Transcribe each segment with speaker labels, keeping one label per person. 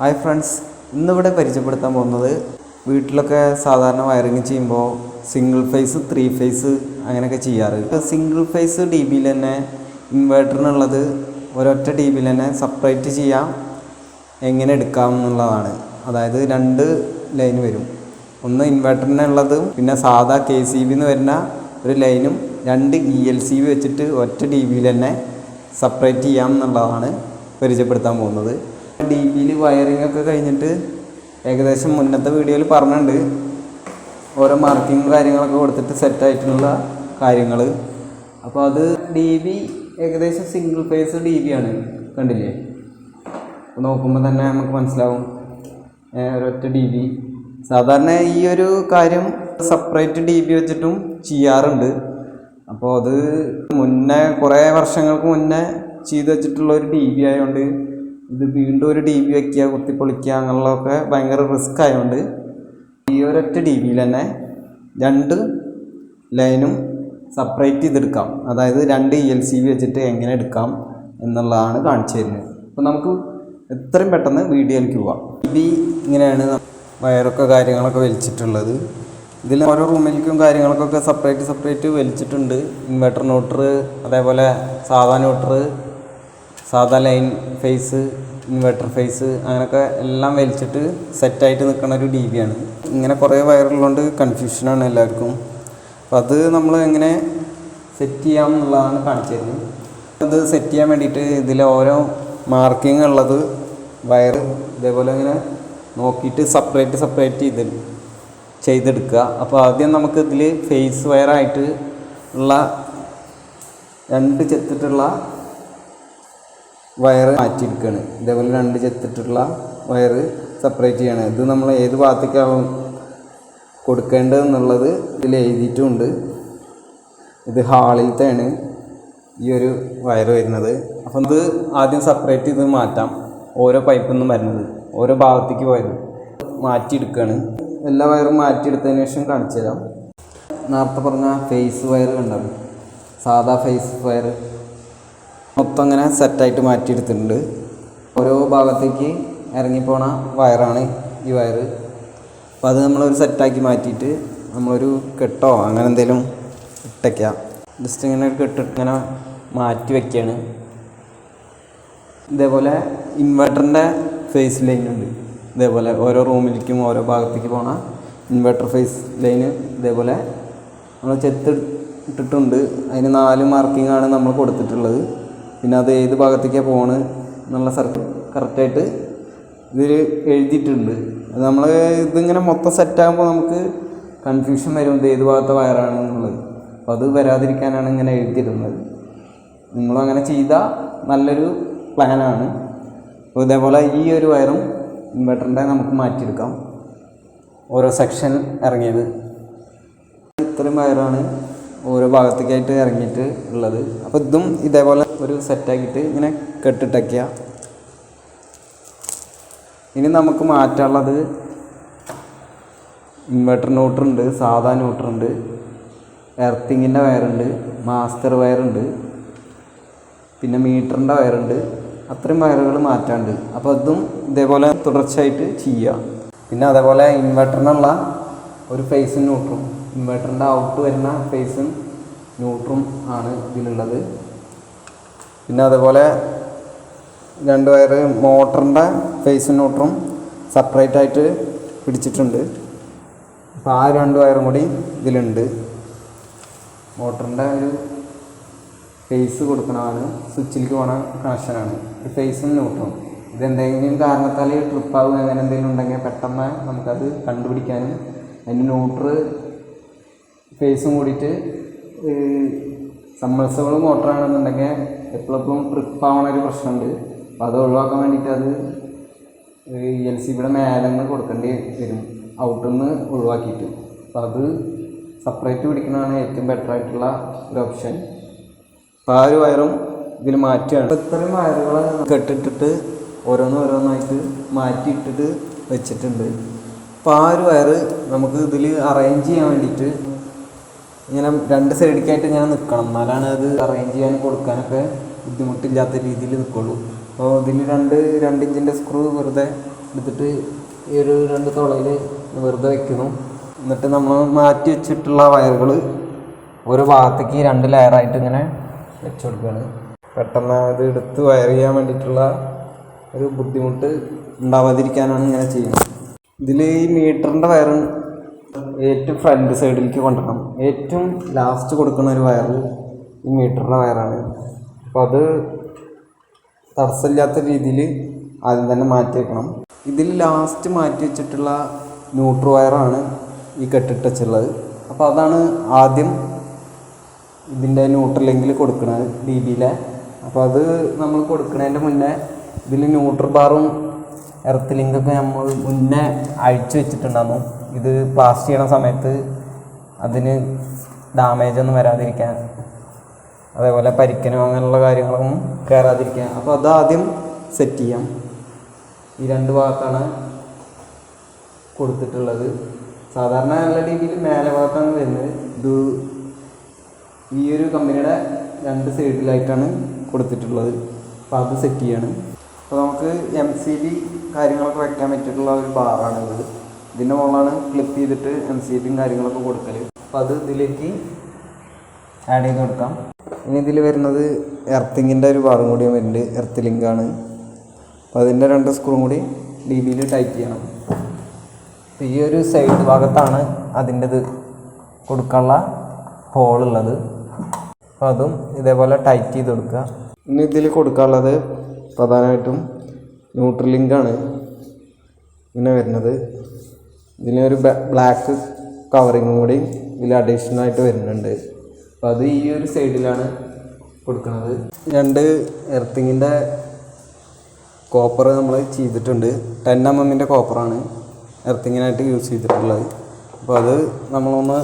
Speaker 1: Hi friends ഇന്നിവിടെ പരിചയപ്പെടുത്താൻ പോകുന്നത് വീട്ടിലൊക്കെ സാധാരണ വയറിങ് ചെയ്യുമ്പോൾ സിംഗിൾ ഫേസ് ത്രീ ഫേസ് അങ്ങനെയൊക്കെ ചെയ്യാറ്. ഇപ്പോൾ സിംഗിൾ ഫേസ് ഡി ബിയിൽ തന്നെ ഇൻവേർട്ടറിനുള്ളത് ഒരൊറ്റ ഡി ബിയിൽ തന്നെ സെപ്പറേറ്റ് ചെയ്യാം എങ്ങനെ എടുക്കാം എന്നുള്ളതാണ്. അതായത് രണ്ട് ലൈൻ വരും. ഒന്ന് ഇൻവേർട്ടറിനുള്ളതും പിന്നെ സാധാ കെ സി ബിന്ന് വരുന്ന ഒരു ലൈനും രണ്ട് ഇ എൽ സി ബി വെച്ചിട്ട് ഒറ്റ ഡി ബിയിൽ തന്നെ സെപ്പറേറ്റ് ചെയ്യാം എന്നുള്ളതാണ് പരിചയപ്പെടുത്താൻ പോകുന്നത്. ഡി പിയിൽ വയറിംഗ് ഒക്കെ കഴിഞ്ഞിട്ട് ഏകദേശം മുന്നത്തെ വീഡിയോയിൽ പറഞ്ഞിട്ടുണ്ട്. ഓരോ മാർക്കിംഗ് കാര്യങ്ങളൊക്കെ കൊടുത്തിട്ട് സെറ്റ് ആയിട്ടുള്ള കാര്യങ്ങൾ അപ്പോൾ അത് ഡി ബി ഏകദേശം സിംഗിൾ ഫേസ് ഡി ബി ആണ്. കണ്ടില്ലേ? അപ്പോൾ നോക്കുമ്പോൾ തന്നെ നമുക്ക് മനസ്സിലാവും. ഒരൊറ്റ ഡി ബി സാധാരണ ഈ ഒരു കാര്യം സെപ്പറേറ്റ് ഡി ബി വെച്ചിട്ടും ചെയ്യാറുണ്ട്. അപ്പോൾ അത് മുന്നേ കുറേ വർഷങ്ങൾക്ക് മുന്നേ ചെയ്ത് വെച്ചിട്ടുള്ള ഒരു ഡി ബി ആയതുകൊണ്ട് ഇത് വീണ്ടും ഒരു ടി വി വയ്ക്കുക കുത്തിപ്പൊളിക്കുക അങ്ങനെയുള്ളതൊക്കെ ഭയങ്കര റിസ്ക് ആയതുകൊണ്ട് ഈ ഒരൊറ്റ ടി വിയിൽ തന്നെ രണ്ട് ലൈനും സെപ്പറേറ്റ് ചെയ്തെടുക്കാം. അതായത് രണ്ട് ഇ എൽ സി വി വെച്ചിട്ട് എങ്ങനെ എടുക്കാം എന്നുള്ളതാണ് കാണിച്ചു തരുന്നത്. അപ്പോൾ നമുക്ക് എത്രയും പെട്ടെന്ന് വീഡിയോയിലേക്ക് പോവാം. ബി ഇങ്ങനെയാണ് വയറൊക്കെ കാര്യങ്ങളൊക്കെ വലിച്ചിട്ടുള്ളത്. ഇതിൽ ഓരോ റൂമിലേക്കും കാര്യങ്ങൾക്കൊക്കെ സെപ്പറേറ്റ് സെപ്പറേറ്റ് വലിച്ചിട്ടുണ്ട്. ഇൻവെർട്ടർ നോട്ടർ അതേപോലെ സാധാ നോട്ടർ സാധാ ലൈൻ ഫേസ് ഇൻവെർട്ടർ ഫേസ് അങ്ങനെയൊക്കെ എല്ലാം വലിച്ചിട്ട് സെറ്റായിട്ട് നിൽക്കുന്ന ഒരു ഡി ബി ആണ്. ഇങ്ങനെ കുറേ വയറുള്ളതുകൊണ്ട് കൺഫ്യൂഷനാണ് എല്ലാവർക്കും. അപ്പോൾ അത് നമ്മൾ എങ്ങനെ സെറ്റ് ചെയ്യാം എന്നുള്ളതാണ് കാണിച്ചത് അത് സെറ്റ് ചെയ്യാൻ വേണ്ടിയിട്ട് ഇതിൽ ഓരോ മാർക്കിംഗ് ഉള്ളത് വയർ ഇതേപോലെ ഇങ്ങനെ നോക്കിയിട്ട് സെപ്പറേറ്റ് സെപ്പറേറ്റ് ചെയ്ത് ചെയ്തെടുക്കുക. അപ്പോൾ ആദ്യം നമുക്ക് ഇതിൽ ഫേസ് വയറായിട്ട് ഉള്ള രണ്ട് ചെത്തിട്ടുള്ള വയറ് മാറ്റിയെടുക്കുകയാണ് ഇതേപോലെ രണ്ട് ചെത്തിട്ടുള്ള വയറ് സെപ്പറേറ്റ് ചെയ്യാണ്. ഇത് നമ്മൾ ഏത് ഭാഗത്തേക്കാവും കൊടുക്കേണ്ടത് എന്നുള്ളത് ഇതിൽ എഴുതിയിട്ടുമുണ്ട് ഇത് ഹാളിലത്തെയാണ് ഈ ഒരു വയറ് വരുന്നത്. അപ്പം ഇത് ആദ്യം സെപ്പറേറ്റ് ചെയ്ത് മാറ്റാം. ഓരോ പൈപ്പിൽ നിന്നും വരുന്നത്. ഓരോ ഭാഗത്തേക്ക് പോയത് മാറ്റിയെടുക്കുകയാണ് എല്ലാ വയറും മാറ്റിയെടുത്തതിന് ശേഷം കാണിച്ചു തരാം നേരത്തെ പറഞ്ഞ ഫേസ് വയർ കണ്ടത് സാധാ ഫേസ് വയർ മൊത്തം അങ്ങനെ സെറ്റായിട്ട് മാറ്റിയെടുത്തിട്ടുണ്ട്. ഓരോ ഭാഗത്തേക്ക് ഇറങ്ങിപ്പോണ വയറാണ് ഈ വയറ്. അപ്പോൾ അത് നമ്മളൊരു സെറ്റാക്കി മാറ്റിയിട്ട് നമ്മളൊരു കെട്ടോ അങ്ങനെ എന്തെങ്കിലും ഇട്ടയ്ക്കാം ജസ്റ്റ് ഇങ്ങനെ ഒരു കെട്ടിട്ട് ഇങ്ങനെ മാറ്റി വയ്ക്കുകയാണ് ഇതേപോലെ ഇൻവെർട്ടറിന്റെ ഫേസ് ലൈൻ ഉണ്ട്. ഇതേപോലെ ഓരോ റൂമിലേക്കും ഓരോ ഭാഗത്തേക്ക് പോണ ഇൻവെർട്ടർ ഫേസ് ലൈന് ഇതേപോലെ നമ്മൾ ചെത്ത് ഇട്ടിട്ടുണ്ട്. അതിന് നാല് മാർക്കിംഗ് ആണ് നമ്മൾ കൊടുത്തിട്ടുള്ളത്. പിന്നെ അത് ഏത് ഭാഗത്തേക്കാണ് പോകണ് എന്നുള്ള സർക്കിൾ കറക്റ്റായിട്ട് ഇതിൽ എഴുതിയിട്ടുണ്ട്. അത് നമ്മൾ ഇതിങ്ങനെ മൊത്തം സെറ്റാകുമ്പോൾ നമുക്ക് കൺഫ്യൂഷൻ വരും ഇത് ഏത് ഭാഗത്തെ വയറാണ് എന്നുള്ളത്. അപ്പോൾ അത് വരാതിരിക്കാനാണ് ഇങ്ങനെ എഴുതിയിരുന്നത്. നിങ്ങളും അങ്ങനെ ചെയ്താൽ നല്ലൊരു പ്ലാനാണ് അപ്പോൾ ഇതേപോലെ ഈ ഒരു വയറും ഇൻവെർട്ടറിന്റെ നമുക്ക് മാറ്റിയെടുക്കാം. ഓരോ സെക്ഷൻ ഇറങ്ങിയത്. ഇത്രയും വയറാണ് ഓരോ ഭാഗത്തേക്കായിട്ട് ഇറങ്ങിയിട്ട് ഉള്ളത്. അപ്പോൾ ഇതും ഇതേപോലെ ഒരു സെറ്റാക്കിയിട്ട് ഇങ്ങനെ കെട്ടിട്ടയ്ക്കുക ഇനി നമുക്ക് മാറ്റാനുള്ളത് ഇൻവെർട്ടർ ന്യൂട്രുണ്ട് സാധാ ന്യൂട്രുണ്ട് എർത്തിങ്ങിന്റെ വയറുണ്ട് മാസ്റ്റർ വയറുണ്ട് പിന്നെ മീറ്ററിന്റെ വയറുണ്ട് അത്രയും വയറുകൾ മാറ്റാണ്ട് അപ്പോൾ അതും ഇതേപോലെ തുടർച്ചയായിട്ട് ചെയ്യുക. പിന്നെ അതേപോലെ ഇൻവെർട്ടറിനുള്ള ഒരു ഫേസും ന്യൂട്രും ഇൻവെർട്ടറിന്റെ ഔട്ട് വരുന്ന ഫേസും ന്യൂട്രും ആണ് ഇതിലുള്ളത്. പിന്നെ അതുപോലെ രണ്ട് വയർ മോട്ടറിന്റെ ഫേസും ന്യൂട്രും സെപ്പറേറ്റ് ആയിട്ട് പിടിച്ചിട്ടുണ്ട്. അപ്പോൾ ആ രണ്ട് വയറും കൂടി ഇതിലുണ്ട്. മോട്ടറിന്റെ ഒരു ഫേസ് കൊടുക്കണമാണ് സ്വിച്ചിലേക്ക് പോണ കണക്ഷനാണ്. ഈ ഫേസും ന്യൂട്ടറും ഇതെന്തെങ്കിലും കാരണത്താൽ ട്രിപ്പാവുക അങ്ങനെ എന്തെങ്കിലും ഉണ്ടെങ്കിൽ പെട്ടെന്ന് നമുക്കത് കണ്ടുപിടിക്കാനും അതിന്റെ ന്യൂട്ര് ഫേസും കൂടിയിട്ട് സമ്മർസബിൾ മോട്ടറാണെന്നുണ്ടെങ്കിൽ എപ്പോഴെപ്പോഴും ട്രിപ്പ് ആവണ ഒരു പ്രശ്നമുണ്ട്. അപ്പോൾ അത് ഒഴിവാക്കാൻ വേണ്ടിയിട്ട് അത് എൽ സി ബിയുടെ മേലങ്ങൾ കൊടുക്കേണ്ടി വരും. ഔട്ടിൽ നിന്ന് ഒഴിവാക്കിയിട്ട്. അപ്പോൾ അത് സെപ്പറേറ്റ് പിടിക്കുന്നതാണ് ഏറ്റവും ബെറ്റർ ആയിട്ടുള്ള ഒരു ഓപ്ഷൻ അപ്പോൾ ആ ഒരു വയറും ഇതിൽ മാറ്റുകയാണ്. ഇത്രയും വയറുകൾ കെട്ടിട്ടിട്ട് ഓരോന്ന് ഓരോന്നായിട്ട് മാറ്റിയിട്ടിട്ട് വെച്ചിട്ടുണ്ട്. അപ്പോൾ ആ ഒരു വയറ് നമുക്ക് ഇതിൽ അറേഞ്ച് ചെയ്യാൻ വേണ്ടിയിട്ട് ഇങ്ങനെ രണ്ട് സൈഡിലേക്കായിട്ട് ഇങ്ങനെ നിൽക്കണം എന്നാലാണ് അത് അറേഞ്ച് ചെയ്യാനും കൊടുക്കാനൊക്കെ ബുദ്ധിമുട്ടില്ലാത്ത രീതിയിൽ നിൽക്കുള്ളൂ അപ്പോൾ ഇതിൽ രണ്ട് രണ്ട് ഇഞ്ചിന്റെ സ്ക്രൂ വെറുതെ എടുത്തിട്ട് ഈ ഒരു രണ്ട് തുളയിൽ വെറുതെ വെക്കുന്നു എന്നിട്ട് നമ്മൾ മാറ്റി വെച്ചിട്ടുള്ള വയറുകൾ ഒരു ഭാഗത്തേക്ക് രണ്ട് ലെയറായിട്ട് ഇങ്ങനെ വെച്ച് കൊടുക്കുകയാണ്. പെട്ടെന്ന് അത് എടുത്ത് വയർ ചെയ്യാൻ വേണ്ടിയിട്ടുള്ള ഒരു ബുദ്ധിമുട്ട് ഉണ്ടാവാതിരിക്കാനാണ് ഇങ്ങനെ ചെയ്യുന്നത്. ഇതിൽ ഈ മീറ്ററിന്റെ വയർ ഏറ്റവും ഫ്രണ്ട് സൈഡിലേക്ക് കൊണ്ടുവരണം. ഏറ്റവും ലാസ്റ്റ് കൊടുക്കുന്ന ഒരു വയർ ഈ മീറ്ററിന്റെ വയറാണ്. അപ്പോൾ അത് തടസ്സമില്ലാത്ത രീതിയിൽ ആദ്യം തന്നെ മാറ്റി വെക്കണം ഇതിൽ ലാസ്റ്റ് മാറ്റി വെച്ചിട്ടുള്ള ന്യൂട്രോ വയറാണ് ഈ കെട്ടിട്ട് വെച്ചുള്ളത് അപ്പോൾ അതാണ് ആദ്യം ഇതിന്റെ ന്യൂട്രലെങ്കിൽ കൊടുക്കുന്നത് ഡി ബിയിലെ അപ്പോൾ അത് നമ്മൾ കൊടുക്കുന്നതിന്റെ മുന്നേ ഇതിൽ ന്യൂട്രൽ ബാറും എർത്ത് ലിങ്കൊക്കെ നമ്മൾ മുന്നേ അഴിച്ചു വെച്ചിട്ടുണ്ടായിരുന്നു. ഇത് പ്ലാസ്റ്റ് ചെയ്യണ സമയത്ത് അതിന് ഡാമേജ് ഒന്നും വരാതിരിക്കാൻ. അതേപോലെ പരിക്കനോ അങ്ങനെയുള്ള കാര്യങ്ങളൊന്നും കയറാതിരിക്കാൻ അപ്പോൾ അതാദ്യം സെറ്റ് ചെയ്യാം. ഈ രണ്ട് ഭാഗത്താണ് കൊടുത്തിട്ടുള്ളത്. സാധാരണ നല്ല രീതിയിൽ മേലെ ഭാഗത്താണ് വരുന്നത്. ഇത് ഈ ഒരു കമ്പനിയുടെ രണ്ട് സൈഡിലായിട്ടാണ് കൊടുത്തിട്ടുള്ളത്. അപ്പോൾ അത് സെറ്റ് ചെയ്യാണ്. അപ്പോൾ നമുക്ക് എം സി ബി കാര്യങ്ങളൊക്കെ വെക്കാൻ പറ്റിയിട്ടുള്ള ഒരു ബാറാണ് ഇത്. ഇതിന്റെ മുകളിലാണ് ക്ലിപ്പ് ചെയ്തിട്ട് എം സി ബിയും കാര്യങ്ങളൊക്കെ കൊടുക്കൽ അപ്പോൾ അത് ഇതിലേക്ക് ആഡ് ചെയ്ത് കൊടുക്കാം. ഇനി ഇതിൽ വരുന്നത് എർത്തിങ്ങിന്റെ ഒരു ഭാഗം കൂടി വരുന്നുണ്ട്. എർത്ത് ലിങ്കാണ് അപ്പോൾ അതിന്റെ രണ്ട് സ്ക്രൂ കൂടി ഡി ബിയിൽ ടൈറ്റ് ചെയ്യണം. ഈ ഒരു സൈഡ് ഭാഗത്താണ് അതിന്റെത് കൊടുക്കാനുള്ള ഹോളുള്ളത് അപ്പോൾ അതും ഇതേപോലെ ടൈറ്റ് ചെയ്ത് കൊടുക്കുക. ഇനി ഇതിൽ കൊടുക്കാനുള്ളത് പ്രധാനമായിട്ടും ന്യൂട്രലിങ്കാണ് ഇങ്ങനെ വരുന്നത്. ഇതിനൊരു ബ്ലാക്ക് കവറിങ്ങും കൂടി ഇതിൽ അഡീഷണൽ ആയിട്ട് വരുന്നുണ്ട്. അപ്പോൾ അത് ഈ ഒരു സൈഡിലാണ് കൊടുക്കുന്നത്. രണ്ട് എർത്തിങ്ങിന്റെ കോപ്പർ നമ്മൾ ചെയ്തിട്ടുണ്ട്. ടെൻ എം എമ്മിന്റെ കോപ്പറാണ് എർത്തിങ്ങിനായിട്ട് യൂസ് ചെയ്തിട്ടുള്ളത്. അപ്പോൾ അത് നമ്മളൊന്ന്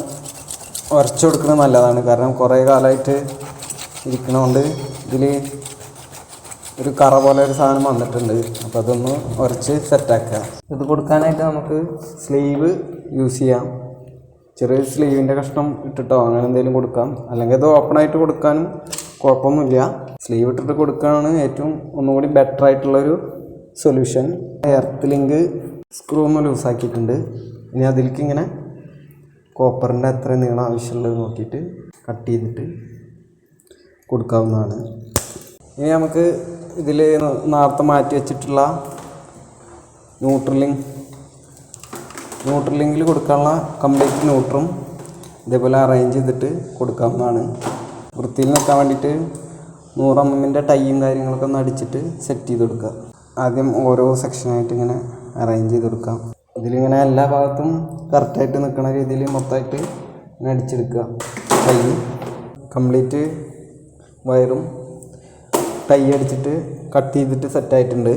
Speaker 1: ഉരച്ചു കൊടുക്കുന്നത് നല്ലതാണ്. കാരണം കുറേ കാലമായിട്ട് ഇരിക്കണതുകൊണ്ട് ഇതിൽ ഒരു കറ പോലെ ഒരു സാധനം വന്നിട്ടുണ്ട്. അപ്പോൾ അതൊന്ന് ഉരച്ച് സെറ്റാക്കുക ഇത് കൊടുക്കാനായിട്ട് നമുക്ക് സ്ലീവ് യൂസ് ചെയ്യാം. ചെറിയ സ്ലീവിന്റെ കഷ്ണം ഇട്ടിട്ടോ അങ്ങനെ എന്തെങ്കിലും കൊടുക്കാം. അല്ലെങ്കിൽ അത് ഓപ്പൺ ആയിട്ട് കൊടുക്കാനും കുഴപ്പമൊന്നുമില്ല. സ്ലീവ് ഇട്ടിട്ട് കൊടുക്കുകയാണ് ഏറ്റവും ഒന്നുകൂടി ബെറ്റർ ആയിട്ടുള്ളൊരു സൊല്യൂഷൻ എർത്ത് ലിങ്ക് സ്ക്രൂ ഒന്ന് ലൂസാക്കിയിട്ടുണ്ട് ഇനി അതിലേക്ക് ഇങ്ങനെ കോപ്പറിന്റെ എത്ര നീളം ആവശ്യമുള്ളത് നോക്കിയിട്ട് കട്ട് ചെയ്തിട്ട് കൊടുക്കാവുന്നതാണ്. ഇനി നമുക്ക് ഇതിൽ നേരത്തെ മാറ്റി വെച്ചിട്ടുള്ള ന്യൂട്രലിങ് ന്യൂട്രലിങ്ങിൽ കൊടുക്കാനുള്ള കംപ്ലീറ്റ് ന്യൂട്രും ഇതേപോലെ അറേഞ്ച് ചെയ്തിട്ട് കൊടുക്കാവുന്നതാണ്. വൃത്തിയിൽ നിൽക്കാൻ വേണ്ടിയിട്ട് നൂറ് എം എമ്മിന്റെ ടൈയും കാര്യങ്ങളൊക്കെ ഒന്ന് അടിച്ചിട്ട് സെറ്റ് ചെയ്ത് കൊടുക്കുക. ആദ്യം ഓരോ സെക്ഷനായിട്ട് ഇങ്ങനെ അറേഞ്ച് ചെയ്ത് കൊടുക്കാം. ഇതിലിങ്ങനെ എല്ലാ ഭാഗത്തും കറക്റ്റായിട്ട് നിൽക്കുന്ന രീതിയിൽ മൊത്തമായിട്ട് ഇങ്ങനെ അടിച്ചെടുക്കുക. കംപ്ലീറ്റ് വയറും ടൈ അടിച്ചിട്ട് കട്ട് ചെയ്തിട്ട് സെറ്റായിട്ടുണ്ട്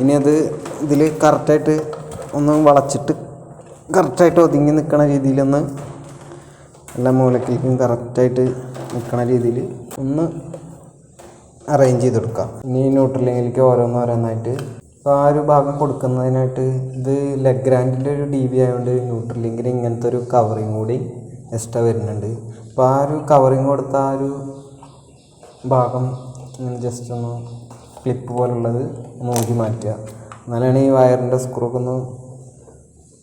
Speaker 1: ഇനി അത് ഇതിൽ കറക്റ്റായിട്ട് ഒന്ന് വളച്ചിട്ട് കറക്റ്റായിട്ട് ഒതുങ്ങി നിൽക്കണ രീതിയിലൊന്ന് എല്ലാ മൂലക്കേക്കും കറക്റ്റായിട്ട് നിൽക്കണ രീതിയിൽ ഒന്ന് അറേഞ്ച് ചെയ്ത് കൊടുക്കാം ഇനി ന്യൂട്രലിങ്ങിലേക്ക് ഓരോന്ന് ഓരോന്നായിട്ട് ഇപ്പോൾ ആ ഒരു ഭാഗം കൊടുക്കുന്നതിനായിട്ട് ഇത് ലെഗ്രാൻഡിന്റെ ഒരു ഡി ബി ആയതുകൊണ്ട് ന്യൂട്രലിങ്ങിന് ഇങ്ങനത്തെ ഒരു കവറിങ് കൂടി എക്സ്ട്രാ വരുന്നുണ്ട്. അപ്പോൾ ആ ഒരു കവറിങ് കൊടുത്ത ആ ഒരു ഭാഗം ഇങ്ങനെ ജസ്റ്റ് ഒന്ന് ക്ലിപ്പ് പോലുള്ളത് ഒന്ന് ഊരി മാറ്റുക. എന്നാലാണ് ഈ വയറിന്റെ സ്ക്രൂക്ക് ഒന്ന്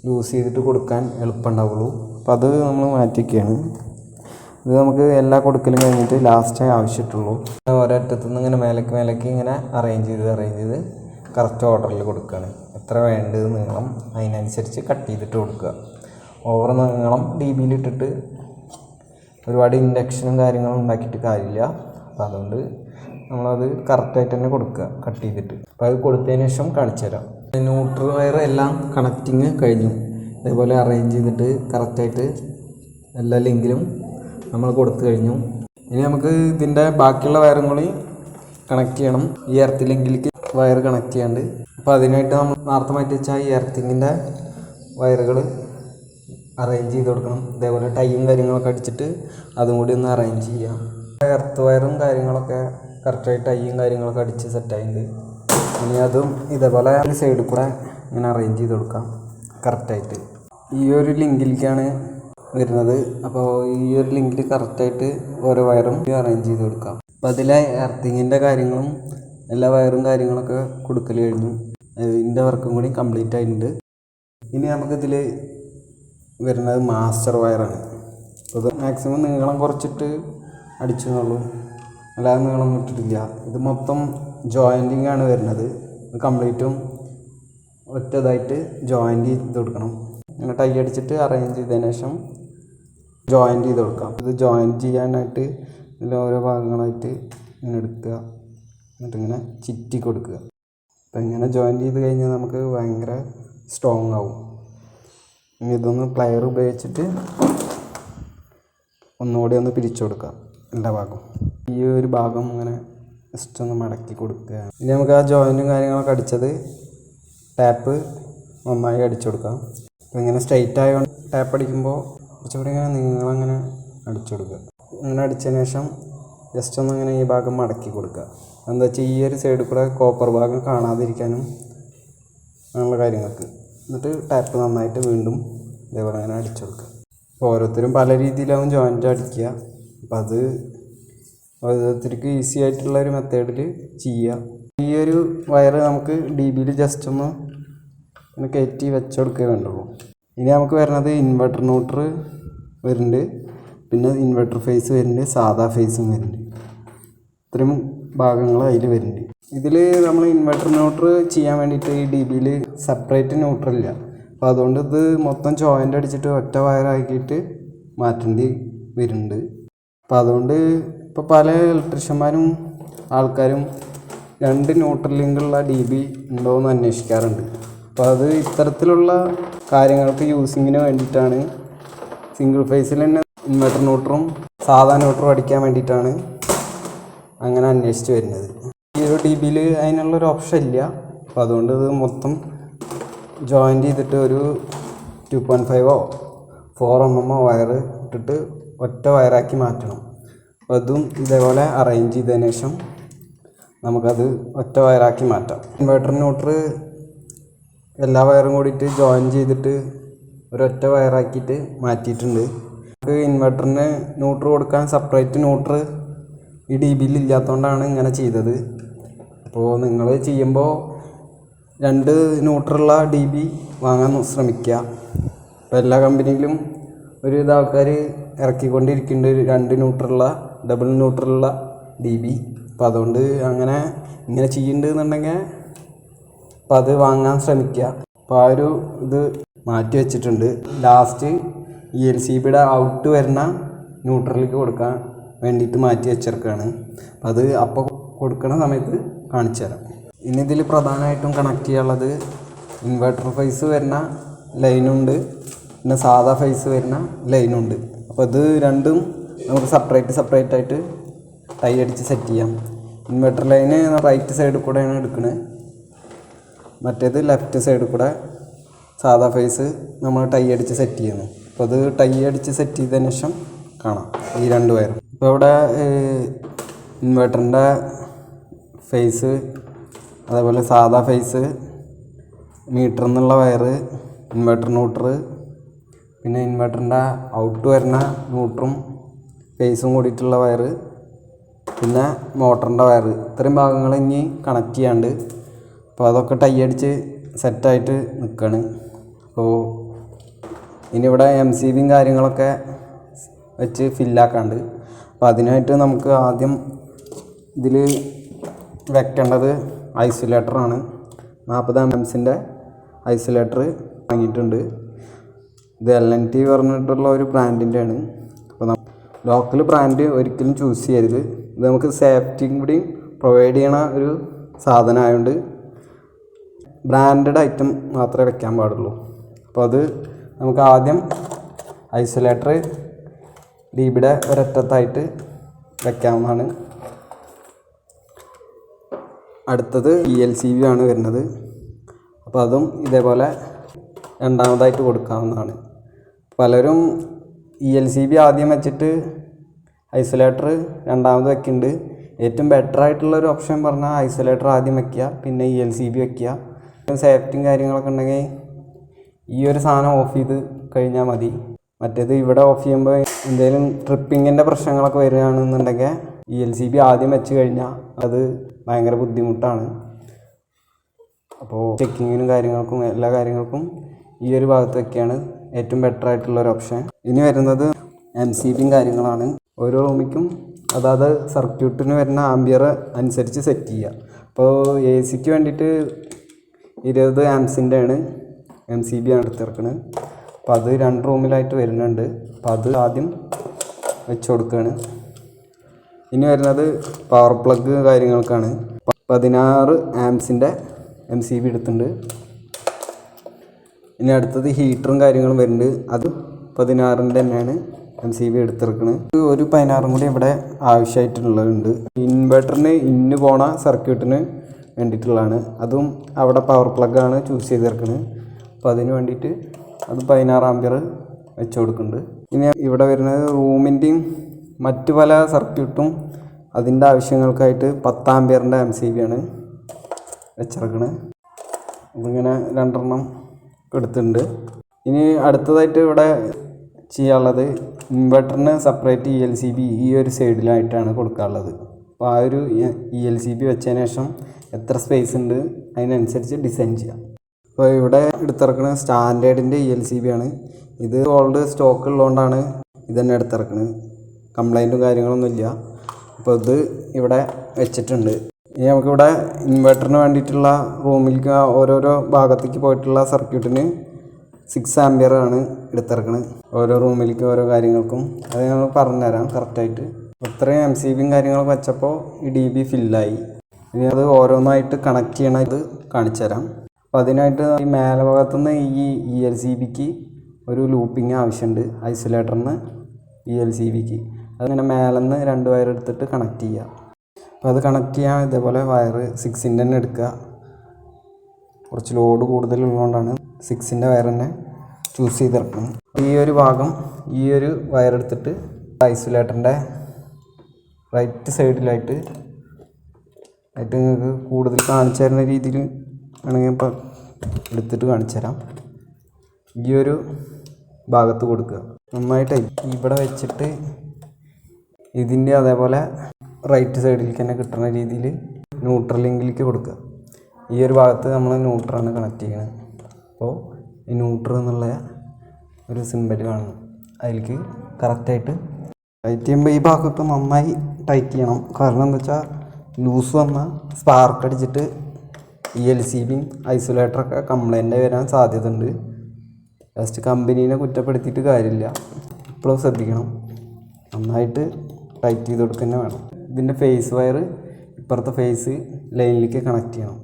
Speaker 1: യൂസ് ചെയ്തിട്ട് കൊടുക്കാൻ എളുപ്പമുണ്ടാവുള്ളൂ. അപ്പോൾ അത് നമ്മൾ മാറ്റിയൊക്കെയാണ് ഇത് നമുക്ക് എല്ലാ കൊടുക്കലും കഴിഞ്ഞിട്ട് ലാസ്റ്റേ ആവശ്യമുള്ളൂ. ഓരോ അറ്റത്തു നിന്ന് ഇങ്ങനെ മേലേക്ക് മേലേക്ക് ഇങ്ങനെ അറേഞ്ച് ചെയ്ത് അറേഞ്ച് ചെയ്ത് കറക്റ്റ് ഓർഡറിൽ കൊടുക്കുകയാണ് എത്ര വേണ്ടത് നീളം അതിനനുസരിച്ച് കട്ട് ചെയ്തിട്ട് കൊടുക്കുക. ഓവർ നീളം ഡി ബിയിലിട്ടിട്ട് ഒരുപാട് ഇൻഡക്ഷനും കാര്യങ്ങളും ഉണ്ടാക്കിയിട്ട് കാര്യമില്ല. അപ്പോൾ അതുകൊണ്ട് നമ്മളത് കറക്റ്റായിട്ട് തന്നെ കൊടുക്കുക കട്ട് ചെയ്തിട്ട്. അപ്പോൾ അത് കൊടുത്തതിന് ശേഷം കാണിച്ചു തരാം. ന്യൂട്രൽ വയർ എല്ലാം കണക്റ്റിങ് കഴിഞ്ഞു. അതേപോലെ അറേഞ്ച് ചെയ്തിട്ട് കറക്റ്റായിട്ട് എല്ലാ ലിങ്കിലും നമ്മൾ കൊടുത്തു കഴിഞ്ഞു. ഇനി നമുക്ക് ഇതിന്റെ ബാക്കിയുള്ള വയറും കൂടി കണക്ട് ചെയ്യണം. ഈ എർത്ത് ലിങ്കിലേക്ക് വയർ കണക്ട് ചെയ്യാണ്ട്. അപ്പോൾ അതിനായിട്ട് നമ്മൾ നേരത്തെ മാറ്റി വെച്ച ഈ എർത്തിങ്ങിന്റെ വയറുകൾ അറേഞ്ച് ചെയ്ത് കൊടുക്കണം. ഇതേപോലെ ടൈയും കാര്യങ്ങളൊക്കെ അടിച്ചിട്ട് അതും കൂടി ഒന്ന് അറേഞ്ച് ചെയ്യാം. എർത്ത് വയറും കാര്യങ്ങളൊക്കെ കറക്റ്റായിട്ട് ടൈയും കാര്യങ്ങളൊക്കെ അടിച്ച് സെറ്റായിട്ടുണ്ട് ഇനി അതും ഇതേപോലെ സൈഡിൽ കൂടെ ഇങ്ങനെ അറേഞ്ച് ചെയ്ത് കൊടുക്കാം. കറക്റ്റായിട്ട്. ഈ ഒരു ലിങ്കിലേക്കാണ് വരുന്നത്. അപ്പോൾ ഈ ഒരു ലിങ്കിൽ കറക്റ്റായിട്ട് ഓരോ വയറും അറേഞ്ച് ചെയ്ത് കൊടുക്കാം. അപ്പോൾ അതിലെ എർത്തിങ്ങിന്റെ കാര്യങ്ങളും എല്ലാ വയറും കാര്യങ്ങളൊക്കെ കൊടുക്കൽ കഴിഞ്ഞു. ഇതിന്റെ വർക്കും കൂടി കംപ്ലീറ്റ് ആയിട്ടുണ്ട്. ഇനി നമുക്കിതിൽ വരുന്നത് മാസ്റ്റർ വയറാണ് അപ്പോൾ ഇത് മാക്സിമം നീളം കുറച്ചിട്ട് അടിച്ചു എന്നുള്ളൂ അല്ലാതെ നീളം വിട്ടിട്ടില്ല ഇത് മൊത്തം ജോയിന്റിങ് ആണ് വരുന്നത്. കംപ്ലീറ്റും ഒറ്റതായിട്ട് ജോയിന്റ് ചെയ്ത് കൊടുക്കണം. ഇങ്ങനെ ടൈ അടിച്ചിട്ട് അറേഞ്ച് ചെയ്തതിന് ശേഷം ജോയിന്റ് ചെയ്ത് കൊടുക്കാം. ഇത് ജോയിന്റ് ചെയ്യാനായിട്ട് ഇതിൽ ഓരോ ഭാഗങ്ങളായിട്ട് ഇങ്ങനെ എടുക്കുക. എന്നിട്ട് ഇങ്ങനെ ചിറ്റി കൊടുക്കുക. അപ്പം ഇങ്ങനെ ജോയിന്റ് ചെയ്ത് കഴിഞ്ഞാൽ നമുക്ക് ഭയങ്കര സ്ട്രോങ് ആവും. ഇനി ഇതൊന്ന് പ്ലയർ ഉപയോഗിച്ചിട്ട് ഒന്നുകൂടി ഒന്ന് പിരിച്ചു കൊടുക്കുക. എല്ലാ ഭാഗവും. ഈ ഒരു ഭാഗം ഇങ്ങനെ ജസ്റ്റ് ഒന്ന് മടക്കി കൊടുക്കുക. ഇനി നമുക്ക് ആ ജോയിന്റും കാര്യങ്ങളൊക്കെ അടിച്ചത് ടാപ്പ് നന്നായി അടിച്ചു കൊടുക്കാം. ഇങ്ങനെ സ്ട്രെയിറ്റ് ആയതുകൊണ്ട് ടാപ്പ് അടിക്കുമ്പോൾ കുറച്ചുകൂടി ഇങ്ങനെ നിങ്ങളങ്ങനെ അടിച്ചു കൊടുക്കുക. അങ്ങനെ അടിച്ചതിന് ശേഷം ജസ്റ്റ് ഒന്ന് ഇങ്ങനെ ഈ ഭാഗം മടക്കി കൊടുക്കുക. എന്താ വെച്ചാൽ ഈ ഒരു സൈഡിൽ കൂടെ കോപ്പർ ഭാഗം കാണാതിരിക്കാനും അങ്ങനെയുള്ള കാര്യങ്ങൾക്ക്. എന്നിട്ട് ടാപ്പ് നന്നായിട്ട് വീണ്ടും ഇതേപോലെ അങ്ങനെ അടിച്ചു കൊടുക്കുക. ഓരോരുത്തരും പല രീതിയിലാവും ജോയിന്റ് അടിക്കുക. അപ്പം അത് ഓരോരുത്തർക്ക് ഈസി ആയിട്ടുള്ള ഒരു മെത്തേഡിൽ ചെയ്യാം. ഈ ഒരു വയറ് നമുക്ക് ഡി ബിയിൽ ജസ്റ്റ് ഒന്ന് ഒന്ന് കയറ്റി വെച്ച് കൊടുക്കുക വേണ്ടുള്ളൂ ഇനി നമുക്ക് വരുന്നത് ഇൻവെർട്ടർ നോട്ടർ വരുന്നുണ്ട്. പിന്നെ ഇൻവെർട്ടർ ഫേസ് വരുന്നുണ്ട് സാധാ ഫേസും വരുന്നുണ്ട്. ഇത്രയും ഭാഗങ്ങൾ അതിൽ വരുന്നുണ്ട്. ഇതിൽ നമ്മൾ ഇൻവെർട്ടർ നോട്ടർ ചെയ്യാൻ വേണ്ടിയിട്ട് ഈ ഡി ബിയിൽ സെപ്പറേറ്റ് ന്യൂട്രൽ ഇല്ല. അപ്പോൾ അതുകൊണ്ട് ഇത് മൊത്തം ജോയിന്റ് അടിച്ചിട്ട് ഒറ്റ വയറാക്കിയിട്ട് മാറ്റേണ്ടി വരുന്നുണ്ട്. അപ്പോൾ അതുകൊണ്ട് ഇപ്പോൾ പല ഇലക്ട്രീഷ്യന്മാരും ആൾക്കാരും രണ്ട് ന്യൂട്രൽ ലിങ്കുള്ള ഡി ബി ഉണ്ടോ എന്ന് അന്വേഷിക്കാറുണ്ട്. അപ്പോൾ അത് ഇത്തരത്തിലുള്ള കാര്യങ്ങൾക്ക് യൂസിങ്ങിന് വേണ്ടിയിട്ടാണ് സിംഗിൾ ഫേസിൽ തന്നെ ഇൻവെർട്ടർ ന്യൂട്രും സാധാ ന്യൂട്രും അടിക്കാൻ വേണ്ടിയിട്ടാണ് അങ്ങനെ അന്വേഷിച്ച് വരുന്നത്. ഈ ഒരു ഡി ബിയിൽ അതിനുള്ളൊരു ഓപ്ഷൻ ഇല്ല. അപ്പോൾ അതുകൊണ്ട് ഇത് മൊത്തം ജോയിന്റ് ചെയ്തിട്ട് ഒരു ടു പോയിന്റ് ഫൈവോ ഫോർ എം എമ്മോ വയർ ഇട്ടിട്ട് ഒറ്റ വയറാക്കി മാറ്റണം. അപ്പോൾ അതും ഇതേപോലെ അറേഞ്ച് ചെയ്തതിന് ശേഷം നമുക്കത് ഒറ്റ വയറാക്കി മാറ്റാം. ഇൻവെർട്ടർ ന്യൂട്ടർ എല്ലാ വയറും കൂടിയിട്ട് ജോയിൻ ചെയ്തിട്ട് ഒരൊറ്റ വയറാക്കിയിട്ട് മാറ്റിയിട്ടുണ്ട്. നമുക്ക് ഇൻവെർട്ടറിന് ന്യൂട്രർ കൊടുക്കാൻ സെപ്പറേറ്റ് ന്യൂട്രർ ഈ ഡി ബിയിൽ ഇല്ലാത്തതുകൊണ്ടാണ് ഇങ്ങനെ ചെയ്തത്. അപ്പോൾ നിങ്ങൾ ചെയ്യുമ്പോൾ രണ്ട് ന്യൂട്രലുള്ള ഡി ബി വാങ്ങാൻ ശ്രമിക്കുക. ഇപ്പോൾ എല്ലാ കമ്പനിയിലും ഒരു ഇത് ആൾക്കാർ ഇറക്കിക്കൊണ്ടിരിക്കുന്നുണ്ട് രണ്ട് ന്യൂട്രലുള്ള ഡബിൾ ന്യൂട്രലുള്ള ഡി ബി അപ്പോൾ അതുകൊണ്ട് അങ്ങനെ ഇങ്ങനെ ചെയ്യുന്നുണ്ടെന്നുണ്ടെങ്കിൽ അപ്പോൾ അത് വാങ്ങാൻ ശ്രമിക്കുക അപ്പോൾ ആ ഒരു ഇത് മാറ്റി വെച്ചിട്ടുണ്ട്. ലാസ്റ്റ് ഇ എൽ സി ബിയുടെ ഔട്ട് വരുന്ന ന്യൂട്രലിലേക്ക് കൊടുക്കാൻ വേണ്ടിയിട്ട് മാറ്റി വെച്ചിരിക്കുകയാണ് അപ്പം അത് അപ്പോൾ കൊടുക്കുന്ന സമയത്ത് കാണിച്ചു തരാം. ഇനി ഇതിൽ പ്രധാനമായിട്ടും കണക്ട് ചെയ്യാനുള്ളത് ഇൻവെർട്ടർ ഫേസ് വരുന്ന ലൈനുണ്ട് പിന്നെ സാധാ ഫേസ് വരുന്ന ലൈനുണ്ട് അപ്പോൾ ഇത് രണ്ടും നമുക്ക് സെപ്പറേറ്റ് സെപ്പറേറ്റ് ആയിട്ട് ടൈ അടിച്ച് സെറ്റ് ചെയ്യാം. ഇൻവെർട്ടർ ലൈന് റൈറ്റ് സൈഡിൽ കൂടെയാണ് എടുക്കുന്നത് മറ്റേത് ലെഫ്റ്റ് സൈഡിൽ കൂടെ സാധാ ഫേസ് നമ്മൾ ടൈ അടിച്ച് സെറ്റ് ചെയ്യുന്നു അപ്പോൾ അത് ടൈ അടിച്ച് സെറ്റ് ചെയ്തതിന് ശേഷം കാണാം. ഈ രണ്ട് വയറും ഇപ്പോൾ ഇവിടെ ഇൻവെർട്ടറിന്റെ ഫേസ് അതേപോലെ സാധാ ഫേസ് മീറ്റർ എന്നുള്ള വയറ് ഇൻവെർട്ടർ ന്യൂട്ടർ പിന്നെ ഇൻവെർട്ടറിന്റെ ഔട്ട് വരുന്ന ന്യൂട്രും ഫേസും കൂടിയിട്ടുള്ള വയറ് പിന്നെ മോട്ടറിന്റെ വയറ് ഇത്രയും ഭാഗങ്ങൾ ഇനി കണക്ട് ചെയ്യാണ്ട് അപ്പോൾ അതൊക്കെ ടൈ അടിച്ച് സെറ്റായിട്ട് നിൽക്കുകയാണ് അപ്പോൾ ഇനി ഇവിടെ എം സി ബിയും കാര്യങ്ങളൊക്കെ വെച്ച് ഫില്ലാക്കാണ്ട് അപ്പോൾ അതിനായിട്ട് നമുക്ക് ആദ്യം ഇതിൽ വെക്കേണ്ടത് ഐസൊലേറ്ററാണ് നാൽപ്പത് എം എംസിന്റെ ഐസൊലേറ്റർ വാങ്ങിയിട്ടുണ്ട്. ഇത് എൽ എൻ ടി പറഞ്ഞിട്ടുള്ള ഒരു ബ്രാൻഡിന്റെയാണ് അപ്പോൾ ലോക്കൽ ബ്രാൻഡ് ഒരിക്കലും ചൂസ് ചെയ്യരുത്. ഇത് നമുക്ക് സേഫ്റ്റിയും കൂടി പ്രൊവൈഡ് ചെയ്യണ ഒരു സാധനമായതുകൊണ്ട് ബ്രാൻഡഡ് ഐറ്റം മാത്രമേ വെക്കാൻ പാടുള്ളൂ. അപ്പോൾ അത് നമുക്ക് ആദ്യം ഐസൊലേറ്റർ ഡീബിയുടെ ഒരറ്റത്തായിട്ട് വെക്കാവുന്നതാണ്. അടുത്തത് ഇ എൽ സി വി ആണ് വരുന്നത്. അപ്പോൾ അതും ഇതേപോലെ രണ്ടാമതായിട്ട് കൊടുക്കാവുന്നതാണ്. പലരും ഇ എൽ സി ബി ആദ്യം വെച്ചിട്ട് ഐസൊലേറ്റർ രണ്ടാമത് വെക്കുന്നുണ്ട് ഏറ്റവും ബെറ്റർ ആയിട്ടുള്ള ഒരു ഓപ്ഷൻ പറഞ്ഞാൽ ഐസൊലേറ്റർ ആദ്യം വെക്കുക പിന്നെ ഇ എൽ സി ബി വെക്കുക സേഫ്റ്റിയും കാര്യങ്ങളൊക്കെ ഉണ്ടെങ്കിൽ ഈ ഒരു സാധനം ഓഫ് ചെയ്ത് കഴിഞ്ഞാൽ മതി. മറ്റേത് ഇവിടെ ഓഫ് ചെയ്യുമ്പോൾ എന്തെങ്കിലും ട്രിപ്പിങ്ങിന്റെ പ്രശ്നങ്ങളൊക്കെ വരികയാണെന്നുണ്ടെങ്കിൽ ഇ എൽ സി ബി ആദ്യം വെച്ച് കഴിഞ്ഞാൽ അത് ഭയങ്കര ബുദ്ധിമുട്ടാണ്. അപ്പോൾ ചെക്കിങ്ങിനും കാര്യങ്ങൾക്കും എല്ലാ കാര്യങ്ങൾക്കും ഈ ഒരു ഭാഗത്ത് വെക്കുകയാണ് ഏറ്റവും ബെറ്റർ ആയിട്ടുള്ള ഒരു ഓപ്ഷൻ ഇനി വരുന്നത് എം സി ബിയും കാര്യങ്ങളാണ്. ഓരോ റൂമിക്കും അതായത് സർക്യൂട്ടിന് വരുന്ന ആംബിയർ അനുസരിച്ച് സെറ്റ് ചെയ്യുക. അപ്പോൾ എ സിക്ക് വേണ്ടിയിട്ട് ഇരുപത് ആംസിന്റെ ആണ് എം സി ബി ആണ് എടുത്തിറക്കുന്നത് അപ്പോൾ അത് രണ്ട് റൂമിലായിട്ട് വരുന്നുണ്ട്. അപ്പോൾ അത് ആദ്യം വെച്ച് കൊടുക്കുകയാണ് ഇനി വരുന്നത് പവർ പ്ലഗ് കാര്യങ്ങൾക്കാണ്. പതിനാറ് ആംസിന്റെ എം സി ബി എടുത്തിട്ടുണ്ട്. ഇനി അടുത്തത് ഹീറ്ററും കാര്യങ്ങളും വരുന്നുണ്ട്. അത് പതിനാറിന്റെ തന്നെയാണ് എം സി ബി എടുത്തിറക്കുന്നത് ഒരു പതിനാറും കൂടി ഇവിടെ ആവശ്യമായിട്ടുള്ളതുണ്ട്. ഇൻവെർട്ടറിന് ഇന്ന് പോണ സർക്യൂട്ടിന് വേണ്ടിയിട്ടുള്ളതാണ്. അതും അവിടെ പവർ പ്ലഗാണ് ചൂസ് ചെയ്തിരിക്കുന്നത് അപ്പോൾ അതിന് വേണ്ടിയിട്ട് അത് പതിനാറ് ആമ്പിയർ വെച്ച് കൊടുക്കുന്നുണ്ട്. ഇനി ഇവിടെ വരുന്നത് റൂമിന്റെയും മറ്റു പല സർക്യൂട്ടും അതിന്റെ ആവശ്യങ്ങൾക്കായിട്ട് പത്താമ്പിയറിന്റെ എം സി ബി ആണ് വെച്ചിറക്കണത് ഇതിങ്ങനെ രണ്ടെണ്ണം എടുത്തിട്ടുണ്ട്. ഇനി അടുത്തതായിട്ട് ഇവിടെ ചെയ്യാനുള്ളത് ഇൻവെർട്ടറിന് separate E L C B ഈ ഒരു സൈഡിലായിട്ടാണ് കൊടുക്കാറുള്ളത് അപ്പോൾ ആ ഒരു ഇ എൽ സി ബി വെച്ചതിന് ശേഷം എത്ര സ്പേസ് ഉണ്ട് അതിനനുസരിച്ച് ഡിസൈൻ ചെയ്യാം. അപ്പോൾ ഇവിടെ എടുത്തിറക്കുന്നത് സ്റ്റാൻഡേർഡിന്റെ ഇ എൽ സി ബി ആണ്. ഇത് ഓൾഡ് സ്റ്റോക്ക് ഉള്ളതുകൊണ്ടാണ് ഇതന്നെ എടുത്തിറക്കുന്നത് കംപ്ലൈന്റും കാര്യങ്ങളൊന്നും ഇല്ല. അപ്പോൾ ഇത് ഇവിടെ വെച്ചിട്ടുണ്ട്. ഇനി നമുക്കിവിടെ ഇൻവെർട്ടറിന് വേണ്ടിയിട്ടുള്ള റൂമിലേക്ക് ഓരോരോ ഭാഗത്തേക്ക് പോയിട്ടുള്ള സർക്യൂട്ടിന് സിക്സ് ആംബിയർ ആണ് എടുത്തിറക്കുന്നത് ഓരോ റൂമിലേക്ക് ഓരോ കാര്യങ്ങൾക്കും. അത് ഞങ്ങൾ പറഞ്ഞുതരാം കറക്റ്റായിട്ട് ഇത്രയും എം സി ബിയും കാര്യങ്ങളൊക്കെ വെച്ചപ്പോൾ ഈ ഡി ബി ഫില്ലായി ഇനി അത് ഓരോന്നായിട്ട് കണക്ട് ചെയ്യണ ഇത് കാണിച്ചു തരാം അപ്പോൾ അതിനായിട്ട് ഈ മേലെ ഭാഗത്തുനിന്ന് ഈ ഇ എൽ സി ബിക്ക് ഒരു ലൂപ്പിംഗ് ആവശ്യമുണ്ട്. ഐസൊലേറ്ററിന് ഇ എൽ സി ബിക്ക് അതിങ്ങനെ മേലെന്ന് രണ്ട് വയർ എടുത്തിട്ട് കണക്ട് ചെയ്യുക അപ്പോൾ അത് കണക്ട് ചെയ്യാൻ ഇതേപോലെ വയർ സിക്സിന്റെ തന്നെ എടുക്കുക. കുറച്ച് ലോഡ് കൂടുതലുള്ളതുകൊണ്ടാണ് സിക്സിന്റെ വയർ തന്നെ ചൂസ് ചെയ്തിറക്കണം ഈ ഒരു ഭാഗം ഈ ഒരു വയർ എടുത്തിട്ട് ഐസൊലേറ്ററിന്റെ റൈറ്റ് സൈഡിലായിട്ട് ആയിട്ട് നിങ്ങൾക്ക് കൂടുതൽ കാണിച്ചു തരുന്ന രീതിയിൽ വേണമെങ്കിൽ ഇപ്പോൾ എടുത്തിട്ട് കാണിച്ചു തരാം. ഈ ഒരു ഭാഗത്ത് കൊടുക്കുക. നന്നായിട്ട് ഇവിടെ വെച്ചിട്ട് ഇതിന്റെ അതേപോലെ റൈറ്റ് സൈഡിലേക്ക് തന്നെ കിട്ടുന്ന രീതിയിൽ ന്യൂട്രലിങ്കിലേക്ക് കൊടുക്കുക. ഈ ഒരു ഭാഗത്ത് നമ്മൾ ന്യൂട്രാണ് കണക്ട് ചെയ്യണത്. അപ്പോൾ ഈ ന്യൂട്രൽ എന്നുള്ള ഒരു സിമ്പൽ കാണുന്നു. അതിലേക്ക് കറക്റ്റായിട്ട് ടൈറ്റ് ചെയ്യുമ്പോൾ ഈ ഭാഗത്ത് നന്നായി ടൈറ്റ് ചെയ്യണം. കാരണം എന്താ വെച്ചാൽ ലൂസ് വന്നാൽ സ്പാർക്ക് അടിച്ചിട്ട് ഈ എൽ സി ബിയും ഐസൊലേറ്ററൊക്കെ കംപ്ലൈന്റ് വരാൻ സാധ്യത ഉണ്ട്. ജസ്റ്റ് കമ്പനീനെ കുറ്റപ്പെടുത്തിയിട്ട് കാര്യമില്ല. ഇപ്പോഴും ശ്രദ്ധിക്കണം. നന്നായിട്ട് ടൈറ്റ് ചെയ്ത് കൊടുക്കുക വേണം. ഇതിന്റെ ഫേസ് വയർ ഇപ്പുറത്തെ ഫേസ് ലൈനിലേക്ക് കണക്ട് ചെയ്യണം.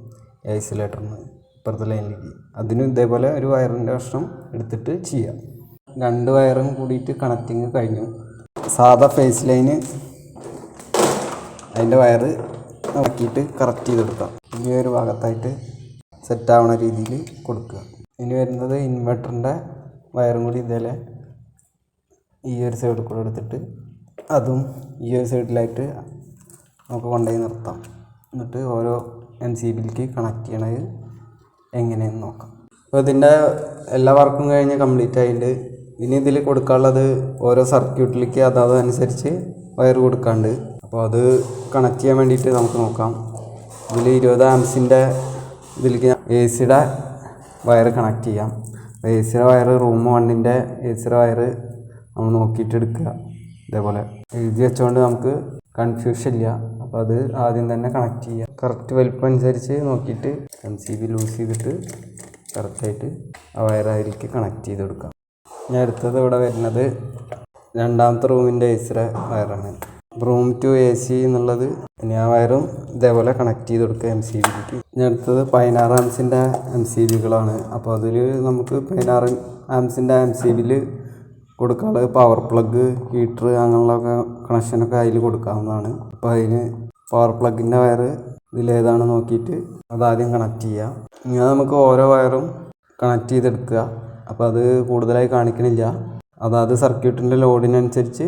Speaker 1: ഐസൊലേറ്ററിന് ഇപ്പുറത്തെ ലൈനിലേക്ക് അതിനും ഇതേപോലെ ഒരു വയറിന്റെ കഷ്ണം എടുത്തിട്ട് ചെയ്യാം. രണ്ട് വയറും കൂടിയിട്ട് കണക്റ്റിങ് കഴിഞ്ഞു. സാധാ ഫേസ് ലൈന് അതിന്റെ വയറ് നോക്കിയിട്ട് കറക്റ്റ് ചെയ്തെടുക്കാം ഈ ഒരു ഭാഗത്തായിട്ട് സെറ്റ് ആവണ രീതിയിൽ കൊടുക്കുക. ഇനി വരുന്നത് ഇൻവെർട്ടറിന്റെ വയറും കൂടി ഇതേലെ ഈ ഒരു സൈഡിൽ കൂടെ എടുത്തിട്ട് അതും ഈ ഒരു സൈഡിലായിട്ട് നമുക്ക് കൊണ്ടുപോയി നിർത്താം. എന്നിട്ട് ഓരോ എം സി ബിയിലേക്ക് കണക്ട് ചെയ്യണത് എങ്ങനെയെന്ന് നോക്കാം. അപ്പോൾ ഇതിന്റെ എല്ലാ വർക്കും കഴിഞ്ഞ് കംപ്ലീറ്റ് ആയിട്ടുണ്ട്. ഇനി ഇതിൽ കൊടുക്കാനുള്ളത് ഓരോ സർക്യൂട്ടിലേക്ക് അതാത് അനുസരിച്ച് വയർ കൊടുക്കാണ്ട്. അപ്പോൾ അത് കണക്ട് ചെയ്യാൻ വേണ്ടിയിട്ട് നമുക്ക് നോക്കാം. ഇതിൽ ഇരുപത് ആംസിന്റെ ഇതിലേക്ക് എ സിയുടെ വയർ കണക്ട് ചെയ്യാം. എ സിയുടെ വയർ റൂം വണ്ണിന്റെ എ സിയുടെ വയർ നമ്മൾ നോക്കിയിട്ട് എടുക്കുക. ഇതേപോലെ. എഴുതി വെച്ചുകൊണ്ട് നമുക്ക് കൺഫ്യൂഷൻ ഇല്ല. അപ്പോൾ അത് ആദ്യം തന്നെ കണക്ട് ചെയ്യുക കറക്റ്റ് വലിപ്പം അനുസരിച്ച് നോക്കിയിട്ട് എം സി ബി ലൂസ് ചെയ്തിട്ട് കറക്റ്റായിട്ട് ആ വയറായിലേക്ക് കണക്ട് ചെയ്ത് കൊടുക്കാം ഞാൻ അടുത്തത് ഇവിടെ വരുന്നത് രണ്ടാമത്തെ റൂമിന്റെ എ സിയുടെ വയറാണ് റൂം ടു എ സി എന്നുള്ളത് ഇനി ആ വയറും ഇതേപോലെ കണക്ട് ചെയ്ത് കൊടുക്കുക എം സി ബിക്ക് ഇനി അടുത്തത് പതിനാറ് ആംസിന്റെ എം സി ബികളാണ് അപ്പോൾ അതിൽ നമുക്ക് പതിനാറ് ആംസിന്റെ എം സി ബിയിൽ കൊടുക്കാനുള്ളത് പവർ പ്ലഗ് ഹീറ്റർ അങ്ങനെയുള്ള കണക്ഷനൊക്കെ അതിൽ കൊടുക്കാവുന്നതാണ്. അപ്പോൾ അതിന് പവർ പ്ലഗിന്റെ വയർ ഇതിലേതാണ് നോക്കിയിട്ട് അതാദ്യം കണക്ട് ചെയ്യാം. ഇങ്ങനെ നമുക്ക് ഓരോ വയറും കണക്ട് ചെയ്തെടുക്കുക. അപ്പോൾ അത് കൂടുതലായി കാണിക്കണില്ല. അതാത് സർക്യൂട്ടിന്റെ ലോഡിനനുസരിച്ച്